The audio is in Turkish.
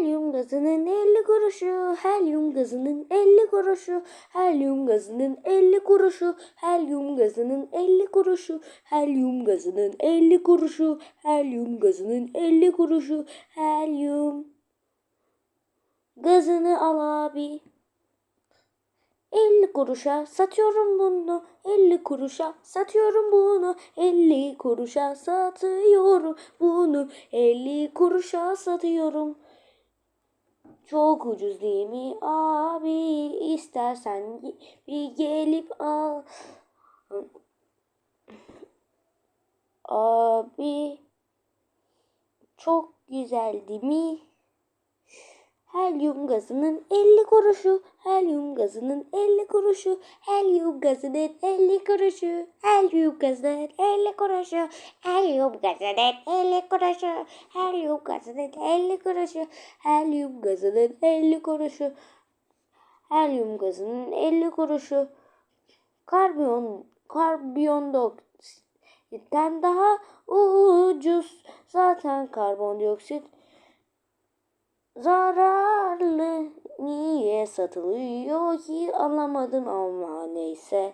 Helyum gazının 50 kuruşu, helyum gazının 50 kuruşu, helyum gazının 50 kuruşu, helyum gazının 50 kuruşu, helyum gazının 50 kuruşu, helyum gazının 50 kuruşu, helyum gazını al abi. 50 kuruşa satıyorum bunu. 50 kuruşa satıyorum bunu. 50 kuruşa satıyorum bunu. 50 kuruşa satıyorum. Çok ucuz değil mi abi? İstersen bir gelip al. Abi çok güzel değil mi? Helyum gazının 50 kuruşu, helyum gazının 50 kuruşu, helyum gazının 50 kuruşu, helyum gazının 50 kuruşu, helyum gazının 50 kuruşu, helyum gazının 50 kuruşu, helyum gazının 50 kuruşu, helyum gazının 50 kuruşu, karbon, karbondioksitten daha ucuz. Zaten karbondioksit niye satılıyor ki anlamadım ama neyse.